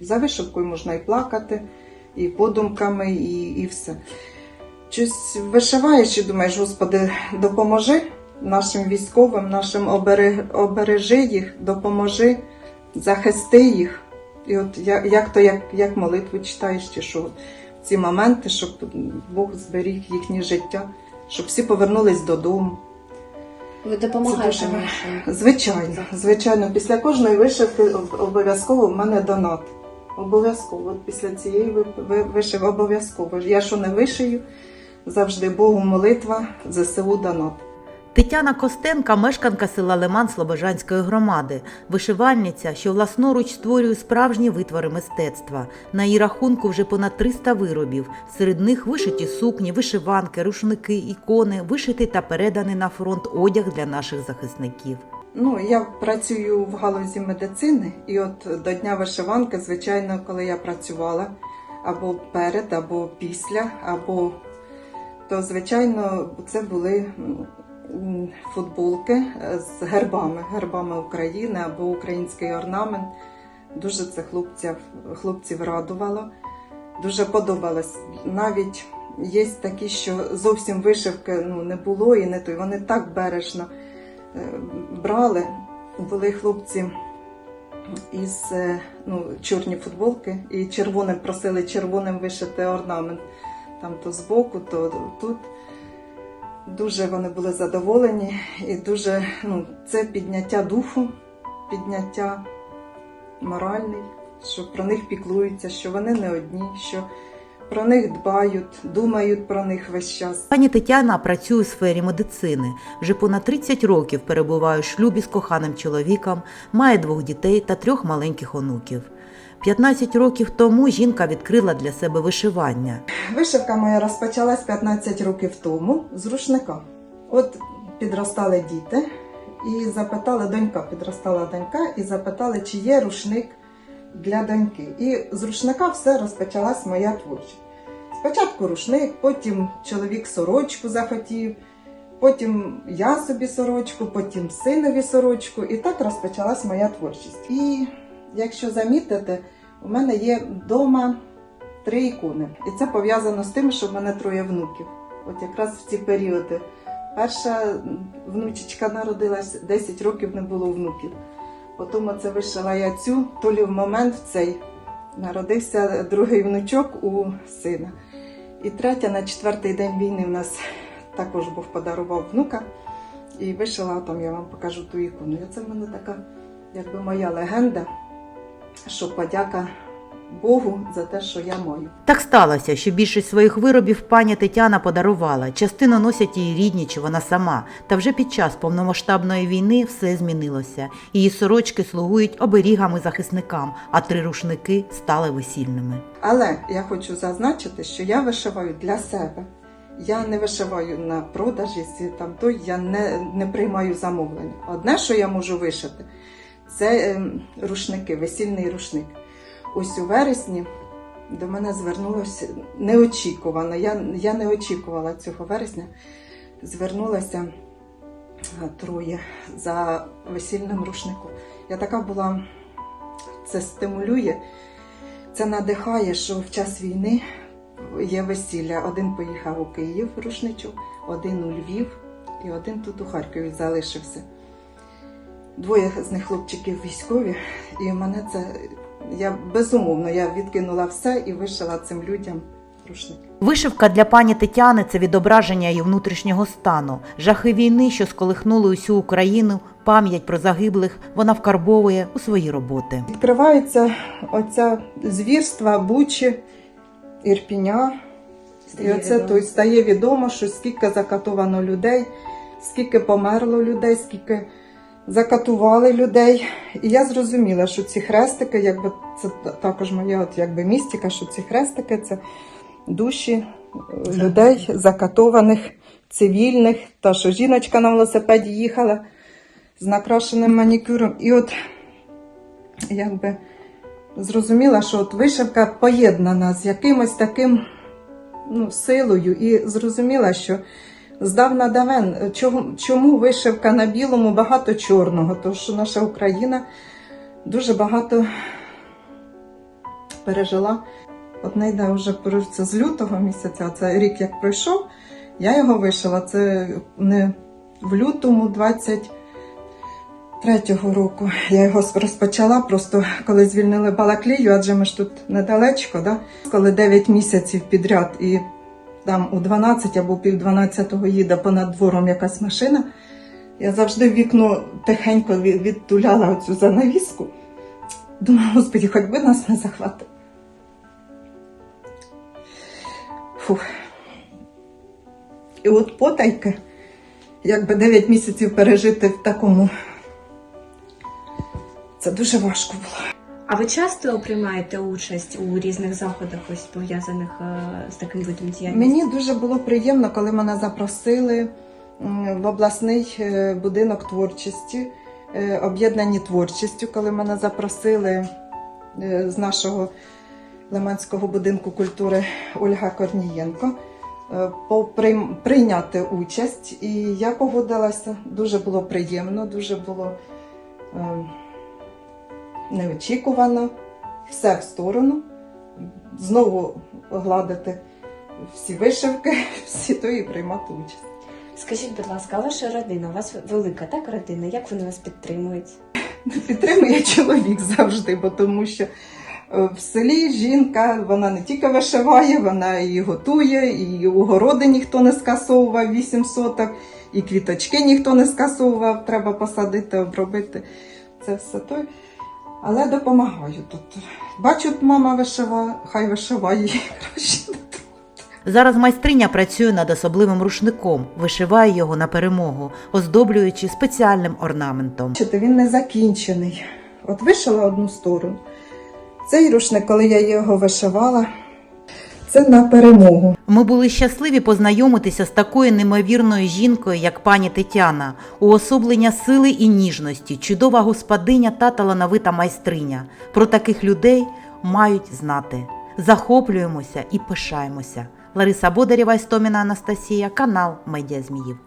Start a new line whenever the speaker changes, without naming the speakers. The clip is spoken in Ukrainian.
За вишивкою можна і плакати, і подумками, і, і все. Щось вишиваєш і думаєш, Господи, допоможи нашим військовим, нашим обережи їх, допоможи, захисти їх. І от як, як то як, як молитву читаєш, чи що ці моменти, щоб Бог зберіг їхнє життя, щоб всі повернулись додому.
Ви допомагаєте
дуже. Звичайно, звичайно, після кожної вишивки обов'язково в мене донат. Обов'язково. От після цієї ви- ви- вишив обов'язково. Я що не вишию, завжди Богу молитва, ЗСУ донат.
Тетяна Костенка, мешканка села Лиман Слобожанської громади, вишивальниця, що власноруч створює справжні витвори мистецтва. На її рахунку вже понад 300 виробів. Серед них вишиті сукні, вишиванки, рушники, ікони, вишитий та переданий на фронт одяг для наших захисників.
Ну, я працюю в галузі медицини, і от до Дня вишиванки, звичайно, коли я працювала або перед, або після, або то, звичайно, це були футболки е, з гербами, гербами України або український орнамент. Дуже це хлопців, хлопців радувало, дуже подобалось. Навіть є такі, що зовсім вишивки ну, не було і не то. Вони так бережно брали. Були хлопці із е, ну, чорні футболки і червоним просили червоним вишити орнамент. Там то збоку, то тут. Дуже вони були задоволені і дуже ну, це підняття духу, підняття моральний, що про них піклуються, що вони не одні, що про них дбають, думають про них весь час.
Пані Тетяна працює у сфері медицини. Вже понад 30 років перебуває у шлюбі з коханим чоловіком, має двох дітей та трьох маленьких онуків. 15 років тому жінка відкрила для себе вишивання.
Вишивка моя розпочалась 15 років тому з рушника. От підростали діти і запитали, донька підростала донька, і запитали, чи є рушник для доньки. І з рушника все розпочалась моя творчість. Спочатку рушник, потім чоловік сорочку захотів, потім я собі сорочку, потім синові сорочку. І так розпочалась моя творчість. І якщо замітите, у мене є вдома три ікони. І це пов'язано з тим, що в мене троє внуків. От якраз в ці періоди. Перша внучечка народилась, 10 років не було внуків. Потім оце вишила я цю, то лі в момент в цей народився другий внучок у сина. І третя на четвертий день війни в нас також був подарував внука. І вишила, там я вам покажу ту ікону. Це в мене така, якби моя легенда, що подяка Богу за те, що я маю.
Так сталося, що більшість своїх виробів пані Тетяна подарувала. Частину носять її рідні чи вона сама. Та вже під час повномасштабної війни все змінилося. Її сорочки слугують оберігами захисникам, а три рушники стали весільними.
Але я хочу зазначити, що я вишиваю для себе. Я не вишиваю на продаж, якщо там то я не, не приймаю замовлення. Одне, що я можу вишити, це ем, рушники, весільний рушник. Ось у вересні до мене звернулося неочікувано. Я, я не очікувала цього вересня. Звернулася троє за весільним рушником. Я така була, це стимулює. Це надихає, що в час війни є весілля. Один поїхав у Київ рушничок, один у Львів і один тут у Харкові залишився. Двоє з них хлопчиків військові, і мене це я безумовно я відкинула все і вишила цим людям рушник.
Вишивка для пані Тетяни це відображення її внутрішнього стану. Жахи війни, що сколихнули усю Україну, пам'ять про загиблих, вона вкарбовує у свої роботи.
Відкривається оця звірства Бучі, Ірпіня. І оце то стає відомо, що скільки закатовано людей, скільки померло людей, скільки закатували людей. І я зрозуміла, що ці хрестики, якби це також моя от якби містика, що ці хрестики це душі е, людей, закатованих, цивільних, та що жіночка на велосипеді їхала з накрашеним манікюром. І от якби зрозуміла, що от вишивка поєднана з якимось таким ну, силою, і зрозуміла, що здавна давен, чому, чому вишивка на білому багато чорного, тому що наша Україна дуже багато пережила. От не йде вже це з лютого місяця, це рік як пройшов. Я його вишила. Це не в лютому 23-го року. Я його розпочала просто коли звільнили Балаклію, адже ми ж тут недалечко, да? коли 9 місяців підряд і там у 12 або пів 12 їде понад двором якась машина. Я завжди вікно тихенько відтуляла оцю занавіску. Думаю, господі, хоч би нас не захватив. Фух. І от потайки, якби 9 місяців пережити в такому. Це дуже важко було.
А ви часто приймаєте участь у різних заходах, ось пов'язаних е, з таким видом діяльності?
Мені дуже було приємно, коли мене запросили в обласний е, будинок творчості, е, об'єднані творчістю, коли мене запросили з нашого Лиманського будинку культури Ольга Корнієнко прийняти участь. І я погодилася. Дуже було приємно, дуже було е, неочікувано. Все в сторону. Знову гладити всі вишивки, всі то і приймати участь.
Скажіть, будь ласка, а ваша родина, у вас велика так родина? Як вони вас підтримують?
Підтримує чоловік завжди, бо тому що е, в селі жінка вона не тільки вишиває, вона і готує, і огороди ніхто не скасовував 8 соток, і квіточки ніхто не скасовував, треба посадити, обробити. Це все той. Але допомагаю тут. Бачу, мама вишиває, хай вишиває краще.
Зараз майстриня працює над особливим рушником, вишиває його на перемогу, оздоблюючи спеціальним орнаментом.
Бачите, він не закінчений. От вишила одну сторону. Цей рушник, коли я його вишивала, це на перемогу.
Ми були щасливі познайомитися з такою неймовірною жінкою, як пані Тетяна, уособлення сили і ніжності, чудова господиня та талановита майстриня. Про таких людей мають знати. Захоплюємося і пишаємося. Лариса Бодарєва, Істоміна Анастасія, канал Медіа Зміїв.